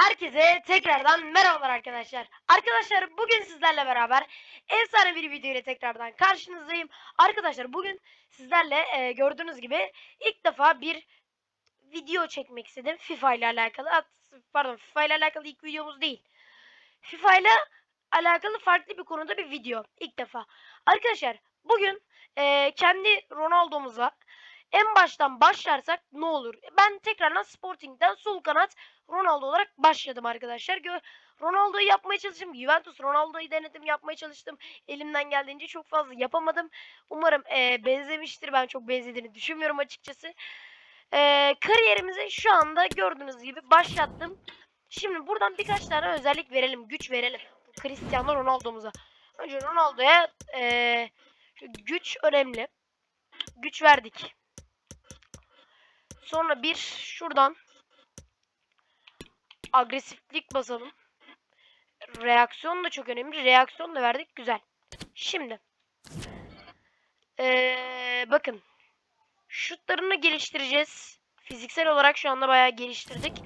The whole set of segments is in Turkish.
Herkese tekrardan merhabalar arkadaşlar. Arkadaşlar bugün sizlerle beraber efsane bir video ile tekrardan karşınızdayım. Arkadaşlar bugün sizlerle e, gördüğünüz gibi ilk defa bir video çekmek istedim FIFA ile alakalı. Pardon FIFA ile alakalı ilk videomuz değil. FIFA ile alakalı farklı bir konuda bir video ilk defa. Arkadaşlar bugün e, kendi Ronaldo'muza en baştan başlarsak ne olur? Ben tekrardan Sporting'den sol kanat Ronaldo olarak başladım arkadaşlar. Gö- Ronaldo'yu yapmaya çalıştım. Juventus Ronaldo'yu denedim yapmaya çalıştım. Elimden geldiğince çok fazla yapamadım. Umarım eee, benzemiştir. Ben çok benzediğini düşünmüyorum açıkçası. Eee kariyerimizi şu anda gördüğünüz gibi başlattım. Şimdi buradan birkaç tane özellik verelim. Güç verelim. Cristiano Ronaldo'muza. Önce Ronaldo'ya şu güç önemli. Güç verdik. Sonra bir şuradan agresiflik basalım. Reaksiyon da çok önemli. Reaksiyon da verdik. Güzel. Şimdi. Ee, bakın. Şutlarını geliştireceğiz. Fiziksel olarak şu anda bayağı geliştirdik.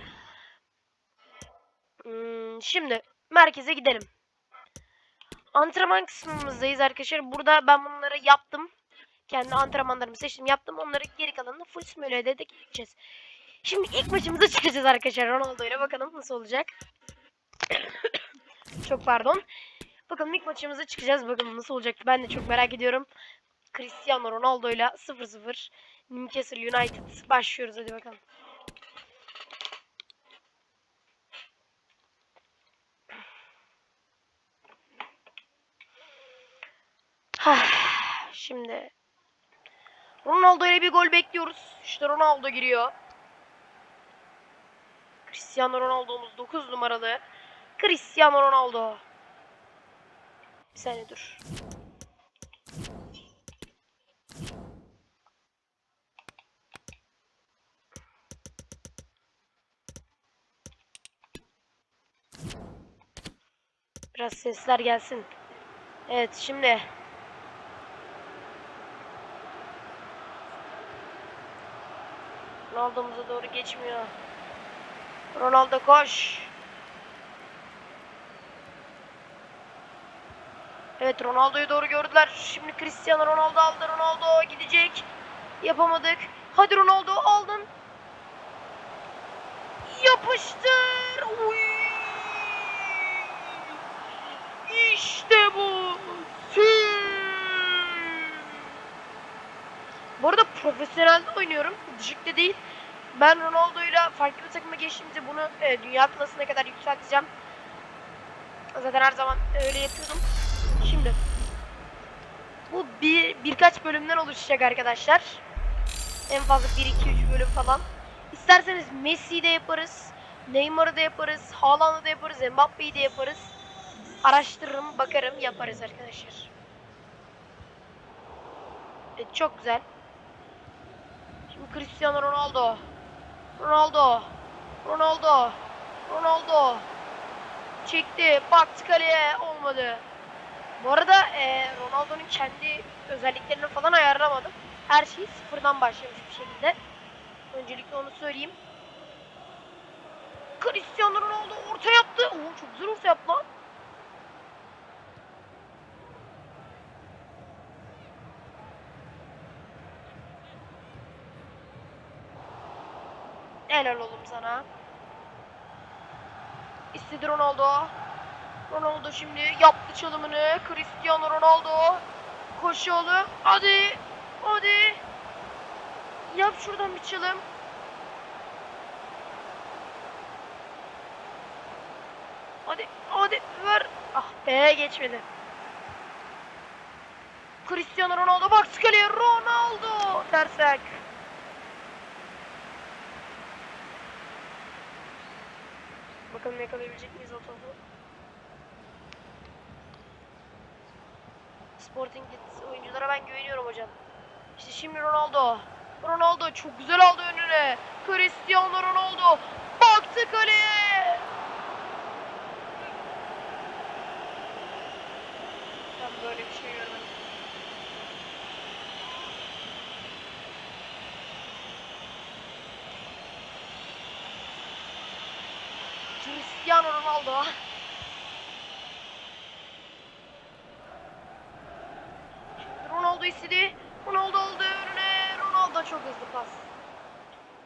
Hmm, şimdi merkeze gidelim. Antrenman kısmımızdayız arkadaşlar. Burada ben bunları yaptım. Kendi antrenmanlarımı seçtim yaptım. Onları geri kalanını full simülatörde de gideceğiz. Şimdi ilk maçımıza çıkacağız arkadaşlar Ronaldo ile. Bakalım nasıl olacak. çok pardon. Bakalım ilk maçımıza çıkacağız. Bakalım nasıl olacak. Ben de çok merak ediyorum. Cristiano Ronaldo ile 0-0 Newcastle United başlıyoruz. Hadi bakalım. Şimdi Ronaldo ile bir gol bekliyoruz. İşte Ronaldo giriyor. Cristiano Ronaldo'muz 9 numaralı. Cristiano Ronaldo. Bir saniye dur. Biraz sesler gelsin. Evet şimdi. Ronaldo'muza doğru geçmiyor. Ronaldo koş. Evet Ronaldo'yu doğru gördüler. Şimdi Cristiano Ronaldo aldı. Ronaldo gidecek. Yapamadık. Hadi Ronaldo aldın. Yapıştır. Uy. İşte bu. Sü. Bu arada profesyonelde oynuyorum. Düşükte değil. Ben Ronaldo'yla farklı bir takıma geçtiğimde bunu e, dünya klasına kadar yükselteceğim. Zaten her zaman öyle yapıyordum. Şimdi bu bir birkaç bölümden oluşacak arkadaşlar. En fazla 1 2 3 bölüm falan. İsterseniz Messi'yi de yaparız. Neymar'ı da yaparız. Haaland'ı da yaparız. Mbappe'yi de yaparız. Araştırırım, bakarım, yaparız arkadaşlar. Evet, çok güzel. Şimdi Cristiano Ronaldo. Ronaldo. Ronaldo. Ronaldo. Çekti. Baktı kaleye. Olmadı. Bu arada e, Ronaldo'nun kendi özelliklerini falan ayarlamadım. Her şey sıfırdan başlamış bir şekilde. Öncelikle onu söyleyeyim. Cristiano Ronaldo orta yaptı. Oo, çok güzel orta yaptı lan. Helal oğlum sana. İstedi Ronaldo. Ronaldo şimdi yaptı çalımını. Cristiano Ronaldo. Koş oğlum. Hadi. Hadi. Yap şuradan bir çalım. Hadi. Hadi. Ver. Ah be geçmedi. Cristiano Ronaldo bak kaleye. Ronaldo. Tersek. Bakalım yakalayabilecek miyiz o topu? Sporting oyunculara ben güveniyorum hocam. İşte şimdi Ronaldo. Ronaldo çok güzel aldı önüne. Cristiano Ronaldo baktı kaleye. Ben böyle bir şey görmedim. Cristiano Cristiano Ronaldo. Şimdi Ronaldo istedi. Ronaldo aldı önüne. Ronaldo çok hızlı pas.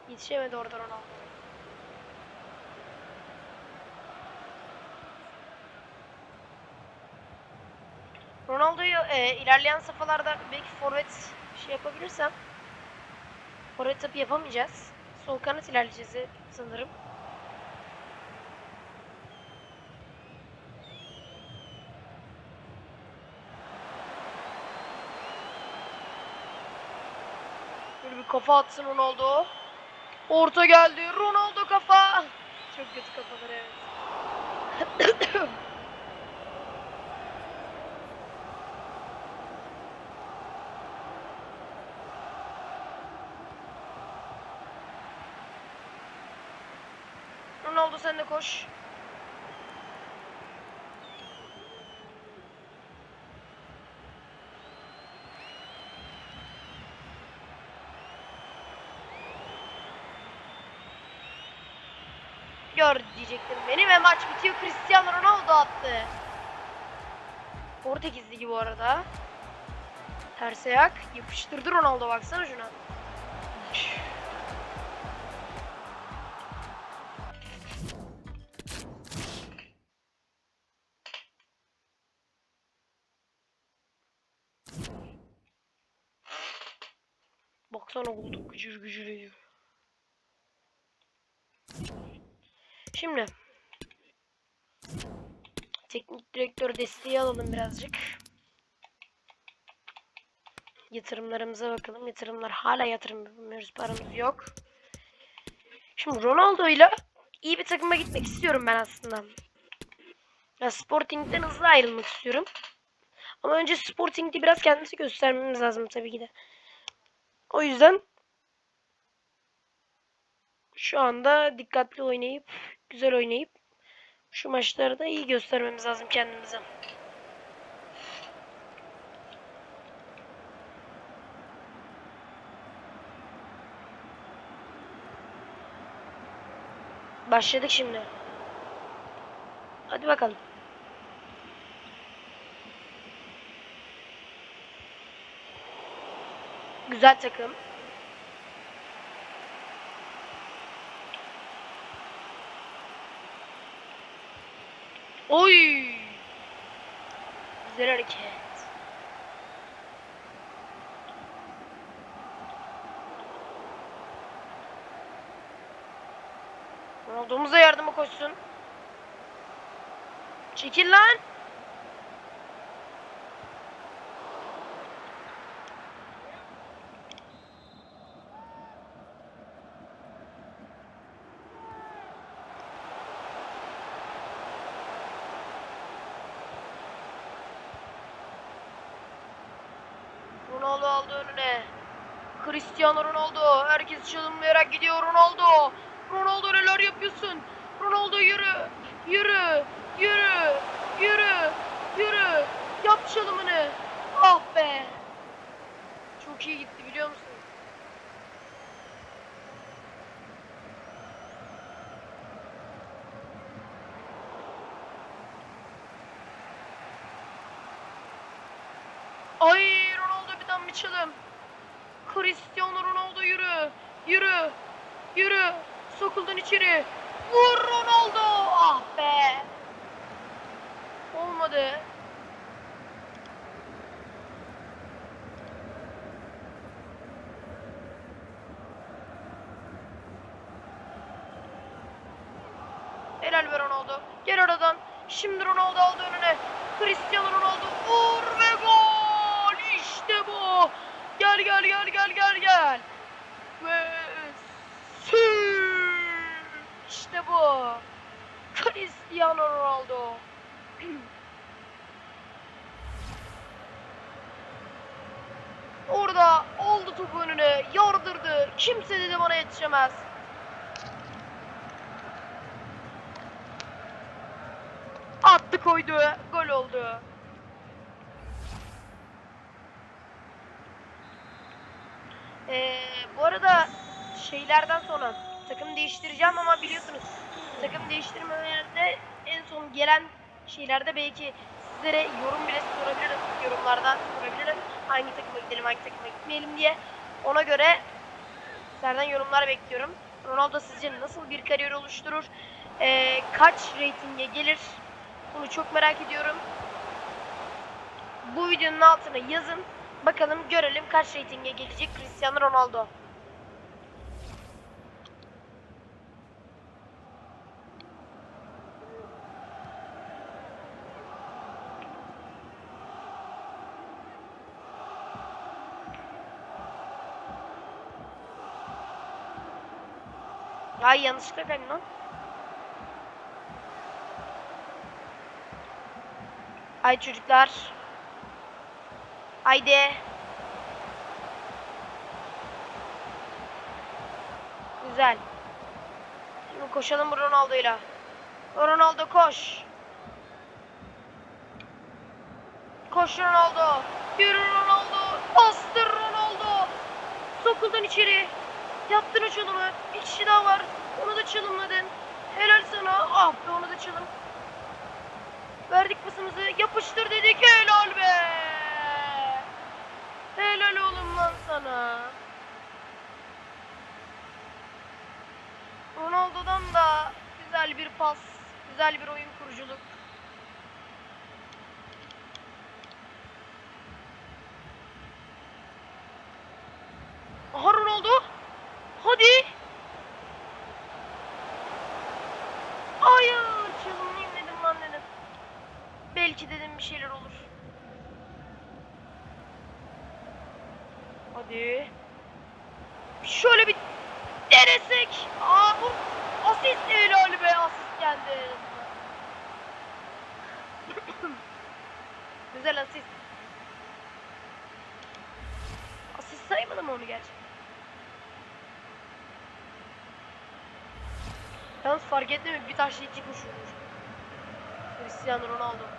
Yetişemedi orada Ronaldo. Ronaldo'yu e, ilerleyen safhalarda belki forvet şey yapabilirsem forvet tabi yapamayacağız. Sol kanat ilerleyeceğiz sanırım. Böyle bir kafa atsın Ronaldo. Orta geldi. Ronaldo kafa. Çok kötü kafalar evet. Ronaldo sen de koş. Gör diyecektim beni ve maç bitiyor. Cristiano Ronaldo attı. Portekiz Ligi bu arada. Ters ayak. Yapıştırdı Ronaldo baksana şuna. Baksana bulduk gücür gücür ediyor. Şimdi teknik direktör desteği alalım birazcık. Yatırımlarımıza bakalım. Yatırımlar hala yatırım yapamıyoruz. Paramız yok. Şimdi Ronaldo ile iyi bir takıma gitmek istiyorum ben aslında. Ya Sporting'den hızlı ayrılmak istiyorum. Ama önce Sporting'de biraz kendimizi göstermemiz lazım tabii ki de. O yüzden şu anda dikkatli oynayıp, güzel oynayıp şu maçları da iyi göstermemiz lazım kendimize. Başladık şimdi. Hadi bakalım. Güzel takım. Oy! Güzel hareket. Ronaldo'muza yardıma koşsun. Çekil lan. Ronaldo aldı önüne. Cristiano Ronaldo. Herkes çalımlayarak gidiyor Ronaldo. Ronaldo neler yapıyorsun? Ronaldo yürü. Yürü. Yürü. Yürü. Yürü. Yap çalımını. Ah be. Çok iyi gitti biliyor musun? Ay Ronaldo bir tane bir çalım. Cristiano Ronaldo yürü. Yürü. Yürü. Sokuldun içeri. Vur Ronaldo. Ah be. Olmadı. Helal be Ronaldo. Gel oradan. Şimdi Ronaldo aldı önüne. Cristiano Ronaldo vur ve gol. İşte bu. Gel gel gel gel gel gel. Ve sü- İşte bu. Cristiano Ronaldo. Orada aldı topu önüne, yardırdı. Kimse dedi bana yetişemez. Attı koydu, gol oldu. Ee, bu arada şeylerden sonra takım değiştireceğim ama biliyorsunuz takım değiştirmelerde gelen şeylerde belki sizlere yorum bile sorabilirim. Yorumlardan sorabilirim. Hangi takıma gidelim, hangi takıma gitmeyelim diye. Ona göre sizlerden yorumlar bekliyorum. Ronaldo sizce nasıl bir kariyer oluşturur? Ee, kaç reytinge gelir? Bunu çok merak ediyorum. Bu videonun altına yazın. Bakalım görelim kaç reytinge gelecek Cristiano Ronaldo. Ay yanlışlıkla kaydım lan. Ay çocuklar. Haydi. Güzel. Şimdi koşalım Ronaldo'yla. Ronaldo koş. Koş Ronaldo. Yürü Ronaldo. Bastır Ronaldo. Sokuldun içeri. Yaptın o çalımı. Bir kişi daha var. Onu da çalımladın. Helal sana. Ah be onu da çalım. Verdik pasımızı. Yapıştır dedik. Helal be. Helal oğlum lan sana. Ronaldo'dan da güzel bir pas. Güzel bir oyun kuruculuk. Aha Ronaldo. Hadi. Hayır. Çalımlayayım dedim lan dedim. Belki dedim bir şeyler olur. Hadi. Şöyle bir denesek. Aa bu asist helal be asist geldi. Güzel asist. Asist saymadı mı onu gerçi? Yalnız fark etti mi? Bir taş iki kuş. Cristiano Ronaldo.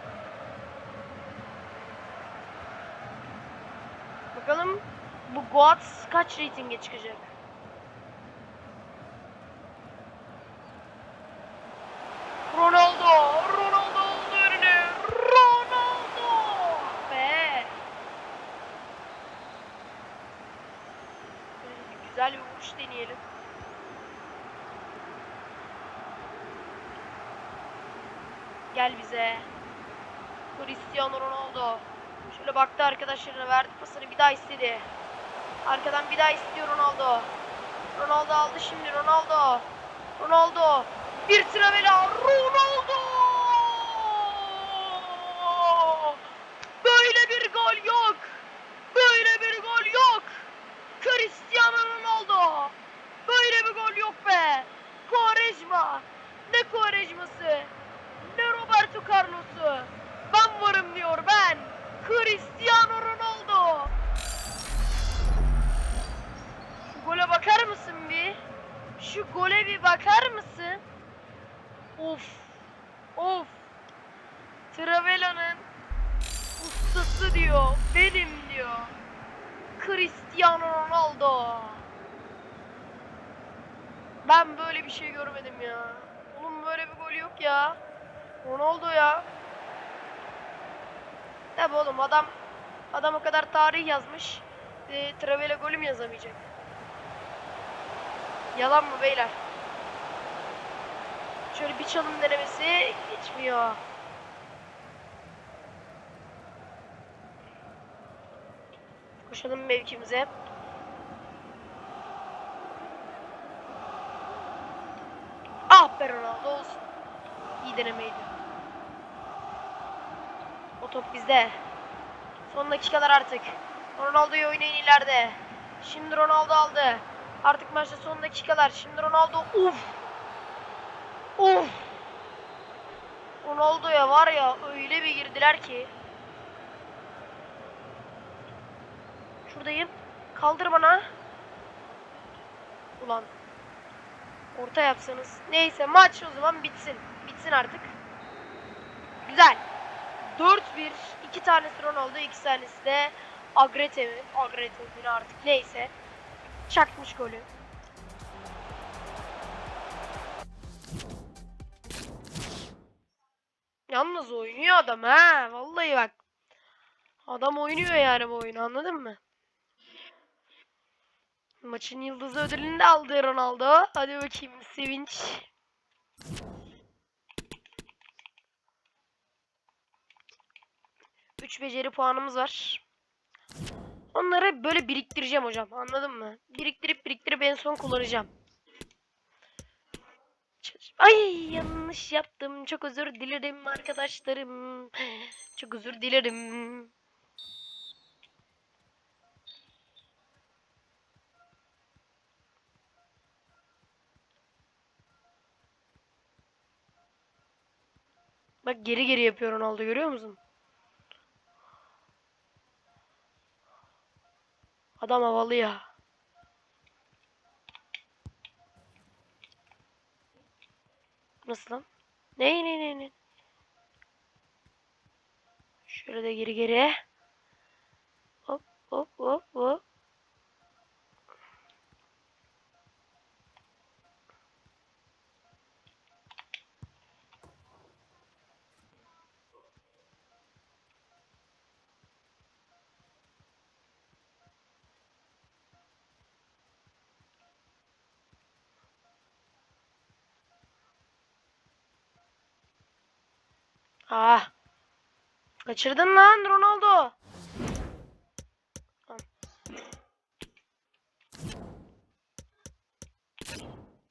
Bakalım bu Goat kaç reytinge çıkacak? Ronaldo! Ronaldo oldu önüne! Ronaldo! Be! Güzel bir vuruş deneyelim. Gel bize. Cristiano Ronaldo. Şöyle baktı arkadaşlarına verdi pasını bir daha istedi. Arkadan bir daha istiyor Ronaldo. Ronaldo aldı şimdi Ronaldo. Ronaldo. Bir travela Ronaldo. Böyle bir gol yok. Böyle bir gol yok. Cristiano Ronaldo. Böyle bir gol yok be. Quaresma. Ne Quaresma'sı? Ne Roberto Carlos'u? Ben varım diyor ben. Cristiano Ronaldo. Şu gole bakar mısın bir? Şu gole bir bakar mısın? Of. Of. Travela'nın ustası diyor. Benim diyor. Cristiano Ronaldo. Ben böyle bir şey görmedim ya. Oğlum böyle bir gol yok ya. Ronaldo ya. Tabi oğlum adam adam o kadar tarih yazmış. E, Travela golü mü yazamayacak? Yalan mı beyler? Şöyle bir çalım denemesi geçmiyor. Koşalım mevkimize. Ah be Ronaldo olsun. İyi denemeydi. O top bizde. Son dakikalar artık. Ronaldo'yu oynayın ileride. Şimdi Ronaldo aldı. Artık maçta son dakikalar. Şimdi Ronaldo. Uf. Uf. Ronaldo'ya var ya öyle bir girdiler ki. Şuradayım. Kaldır bana. Ulan. Orta yapsanız. Neyse maç o zaman bitsin. Bitsin artık. Güzel. 4-1. iki tanesi Ronaldo, iki tanesi de? Agrete mi artık neyse. Çakmış golü. yalnız oynuyor adam ha. Vallahi bak. Adam oynuyor yani bu oyunu anladın mı? Maçın yıldızı ödülünü de aldı Ronaldo. Hadi bakayım sevinç. Üç beceri puanımız var. Onları böyle biriktireceğim hocam. Anladın mı? Biriktirip biriktirip en son kullanacağım. Ay yanlış yaptım. Çok özür dilerim arkadaşlarım. Çok özür dilerim. Bak geri geri yapıyor Ronaldo görüyor musun? Adam havalı ya. Nasıl lan? Ne ne ne ne? Şöyle de geri geri. Hop hop hop hop. Ah. Kaçırdın lan Ronaldo.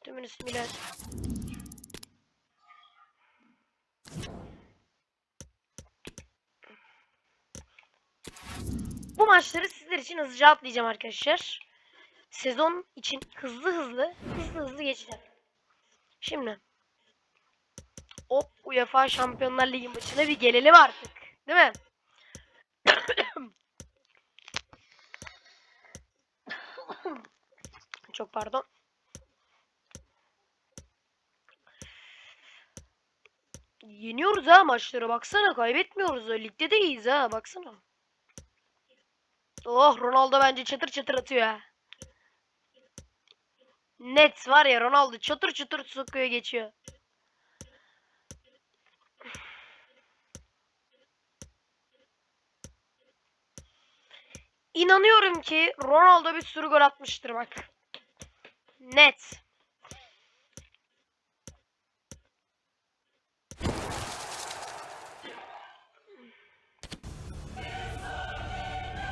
Tümün ismiyle. Bu maçları sizler için hızlıca atlayacağım arkadaşlar. Sezon için hızlı hızlı hızlı hızlı geçeceğim. Şimdi o UEFA Şampiyonlar Ligi maçına bir gelelim artık. Değil mi? Çok pardon. Yeniyoruz ha maçları baksana kaybetmiyoruz. Ligde de iyiyiz ha baksana. Oh Ronaldo bence çatır çatır atıyor ha. Net var ya Ronaldo çatır çatır sokuyor geçiyor. İnanıyorum ki Ronaldo bir sürü gol atmıştır bak. Net.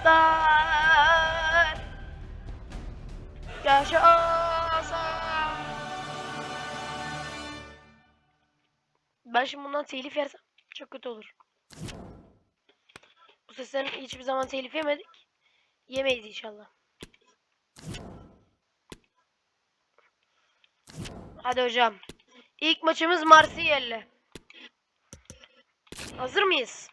Dar. Ben şimdi bundan telif yersem çok kötü olur. Bu sesten hiçbir zaman telif yemedik. Yemeyiz inşallah. Hadi hocam. İlk maçımız Marsilya'yla. Hazır mıyız?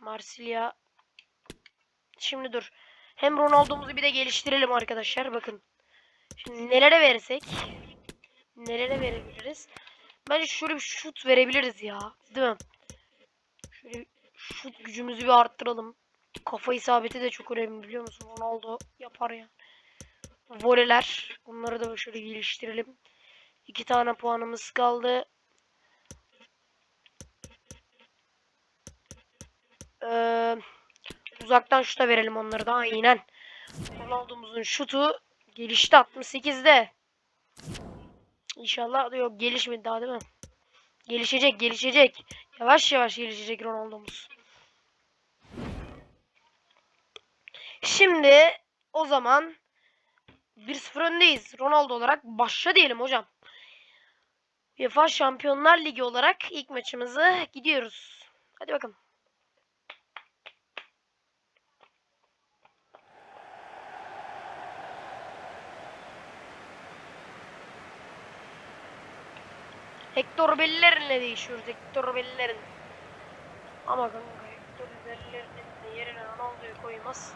Marsilya. Şimdi dur. Hem Ronaldo'muzu bir de geliştirelim arkadaşlar. Bakın. Şimdi nelere versek? Nelere verebiliriz? Bence şöyle bir şut verebiliriz ya. Değil mi? Şöyle şut gücümüzü bir arttıralım. Kafa isabeti de çok önemli biliyor musun? Ronaldo yapar ya. Voleler. Bunları da şöyle geliştirelim. İki tane puanımız kaldı. Ee, uzaktan şuta verelim onları da aynen. Ronaldo'muzun şutu gelişti 68'de. İnşallah yok gelişmedi daha değil mi? Gelişecek gelişecek. Yavaş yavaş gelişecek Ronaldo'muz. Şimdi o zaman 1-0 öndeyiz. Ronaldo olarak başla diyelim hocam. UEFA Şampiyonlar Ligi olarak ilk maçımızı gidiyoruz. Hadi bakalım. Hector Bellerin'le değişiyoruz. Hector Bellerin. Ama kanka Hector Bellerin'in yerine Ronaldo'yu koymaz.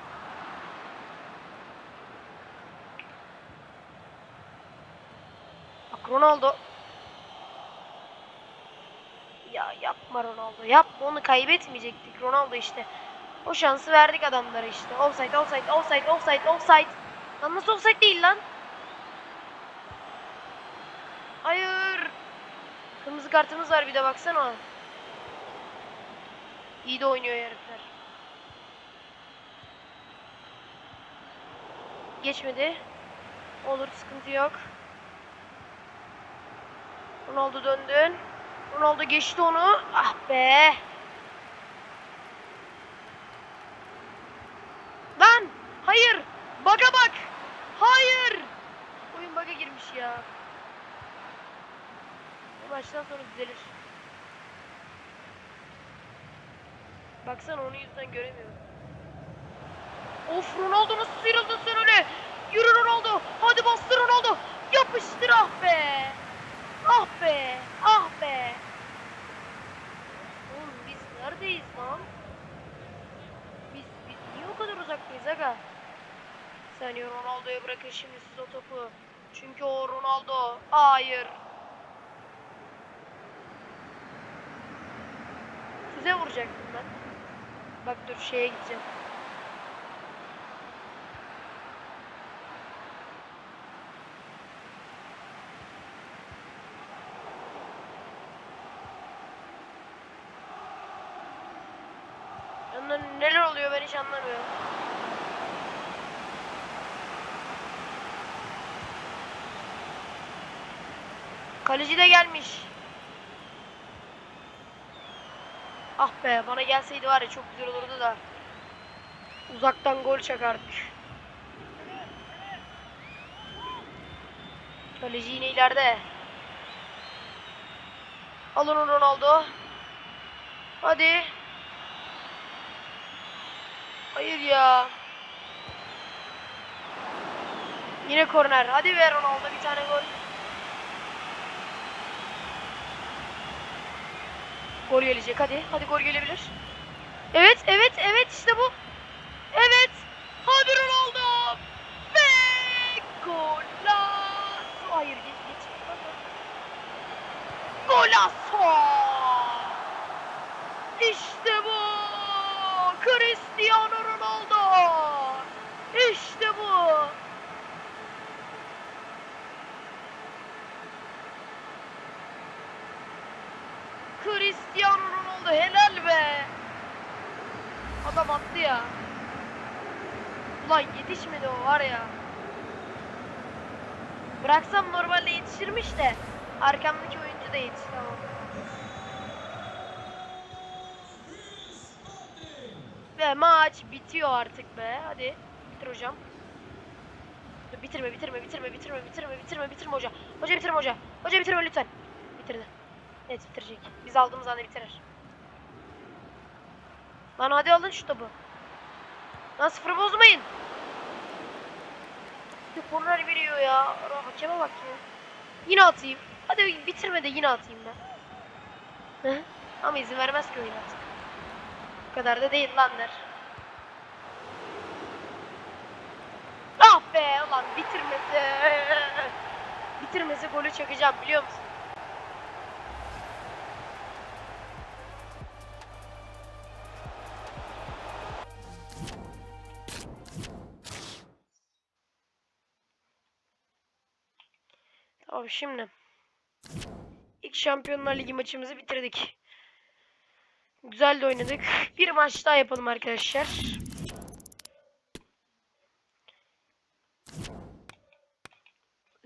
Bak Ronaldo. Ya yapma Ronaldo. Yapma onu kaybetmeyecektik. Ronaldo işte. O şansı verdik adamlara işte. Offside, offside, offside, offside, offside. Lan nasıl offside değil lan? Hayır. Kartımız var bir de baksana. İyi de oynuyor herifler. Geçmedi. Olur sıkıntı yok. Ronaldo döndün. Ronaldo geçti onu. Ah be. Lan! Hayır! Baga bak! Hayır! Oyun baga girmiş ya. Maçtan sonra düzelir. Baksana onun yüzünden göremiyorum. Of Ronaldo nasıl sıyrıldın sen öyle? Yürü Ronaldo! Hadi bastır Ronaldo! Yapıştır ah be! Ah be! Ah be! Oğlum biz neredeyiz lan? Biz, biz niye o kadar uzaktayız aga? Saniye Ronaldo'ya bırakın şimdi siz o topu. Çünkü o Ronaldo. Hayır. Size vuracaktım ben. Bak dur şeye gideceğim. Yanında neler oluyor ben hiç anlamıyorum. Kaleci de gelmiş. Ah be bana gelseydi var ya çok güzel olurdu da. Uzaktan gol çakardık. Kaleci yine ileride. Alın Ronaldo. Hadi. Hayır ya. Yine korner. Hadi ver Ronaldo bir tane gol. Gol gelecek hadi. Hadi gol gelebilir. Evet, evet, evet işte bu. Evet. Hadi Ronaldo. Ve golazo. Hayır geç geç. Golazo. İşte bu. Cristiano Ronaldo. İşte bu. Cristiano Ronaldo helal be. Adam attı ya. Ulan yetişmedi o var ya. Bıraksam normalde yetişirmiş de arkamdaki oyuncu da yetişti ama. Ve maç bitiyor artık be. Hadi bitir hocam. Bitirme bitirme bitirme bitirme bitirme bitirme bitirme hoca. Hoca bitirme hoca. Hoca bitirme lütfen. Bitirdi. Bitirecek. Biz aldığımız anda bitirir. Lan hadi alın şu topu. Lan sıfırı bozmayın. Korner veriyor ya. Hakeme bak ya. Yine atayım. Hadi bitirme de yine atayım ben. Ama izin vermez ki oyun artık. Bu kadar da değil lan der. Ah be ulan bitirmese. Bitirmese golü çakacağım biliyor musun? Tamam şimdi. İlk Şampiyonlar Ligi maçımızı bitirdik. Güzel de oynadık. Bir maç daha yapalım arkadaşlar.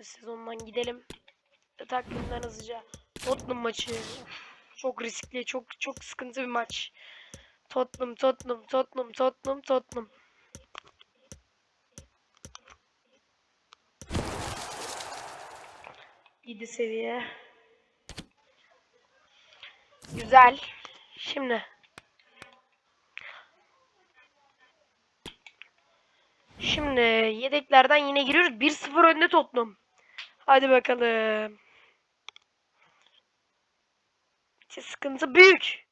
Sezondan gidelim. Takvimden hızlıca. Tottenham maçı. Çok riskli, çok çok sıkıntı bir maç. Tottenham, Tottenham, Tottenham, Tottenham, Tottenham. Yedi seviye. Güzel. Şimdi. Şimdi yedeklerden yine giriyoruz. 1-0 önde Tottenham. Hadi bakalım. İşte sıkıntı büyük.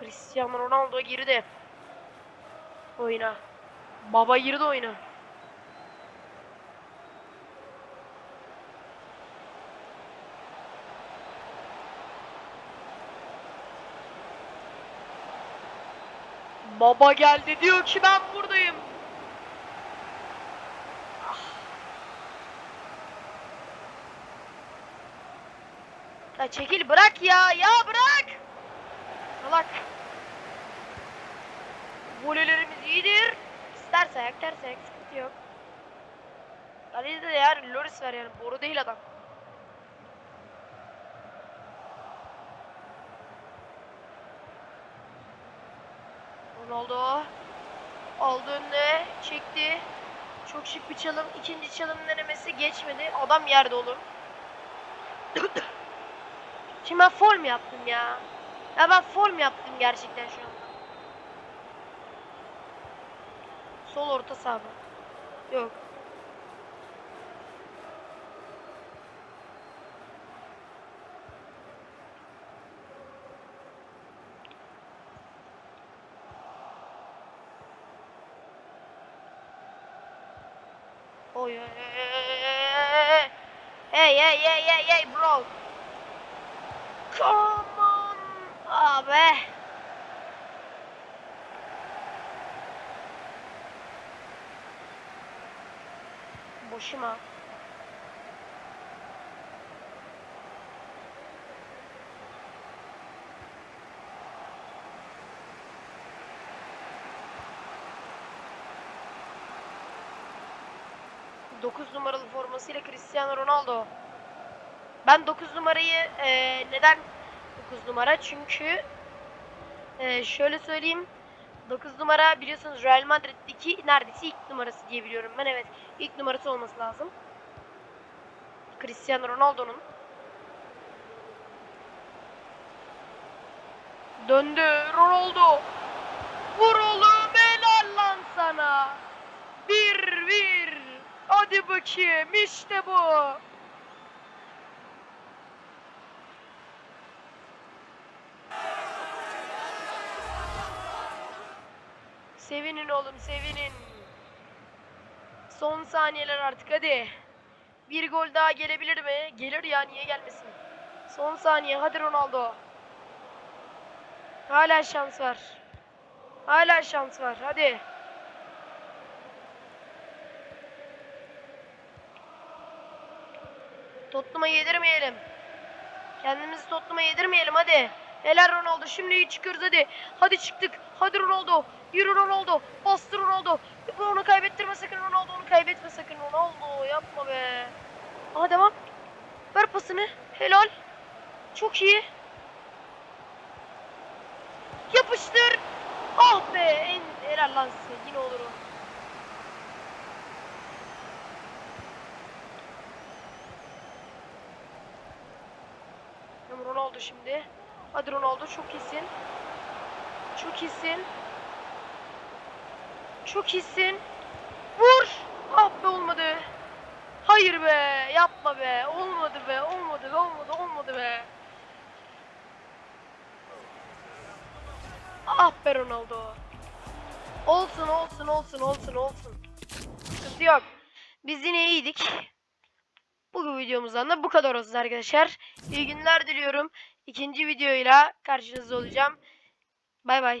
Cristiano Ronaldo girdi. Oyuna. Baba girdi oyuna. Baba geldi diyor ki ben buradayım. Ah. Ya çekil bırak ya ya bırak. Salak. Volelerimiz iyidir. İsterse ayak terse ayak sıkıntı yok. Kalede de yani Loris var yani boru değil adam. Ronaldo aldı önüne çekti. Çok şık bir çalım. İkinci çalım denemesi geçmedi. Adam yerde olur. Şimdi mu yaptım ya? Ya ben foul mu yaptım gerçekten şu anda? Sol orta saha mı? Yok. Oy. Hey hey hey hey hey bro. Come. Abi. Boşuma. Dokuz numaralı formasıyla Cristiano Ronaldo. Ben 9 numarayı e, neden 9 numara? Çünkü e, şöyle söyleyeyim. 9 numara biliyorsunuz Real Madrid'deki neredeyse ilk numarası diye biliyorum ben. Evet ilk numarası olması lazım. Cristiano Ronaldo'nun. Döndü Ronaldo. Vur oğlum helal lan sana. Bir bir. Hadi bakayım işte bu. Sevinin oğlum sevinin. Son saniyeler artık hadi. Bir gol daha gelebilir mi? Gelir ya niye gelmesin? Son saniye hadi Ronaldo. Hala şans var. Hala şans var hadi. Tottenham'a yedirmeyelim. Kendimizi Tottenham'a yedirmeyelim hadi. Helal Ronaldo. Şimdi iyi çıkıyoruz hadi. Hadi çıktık. Hadi Ronaldo. Yürü Ronaldo. Bastır Ronaldo. Onu kaybettirme sakın Ronaldo. Onu kaybetme sakın Ronaldo. Yapma be. Aha devam. Ver pasını. Helal. Çok iyi. Yapıştır. Ah be. En helal lan size. Yine olur o. Ronaldo şimdi. Hadi Ronaldo çok iyisin. Çok iyisin. Çok iyisin. Vur. Ah be olmadı. Hayır be. Yapma be. Olmadı be. Olmadı be. Olmadı. Olmadı be. Ah be Ronaldo. Olsun olsun olsun olsun olsun. Sıkıntı yok. Biz yine iyiydik. Bugün videomuzdan da bu kadar olsun arkadaşlar. İyi günler diliyorum. İkinci videoyla karşınızda olacağım. Bay bay.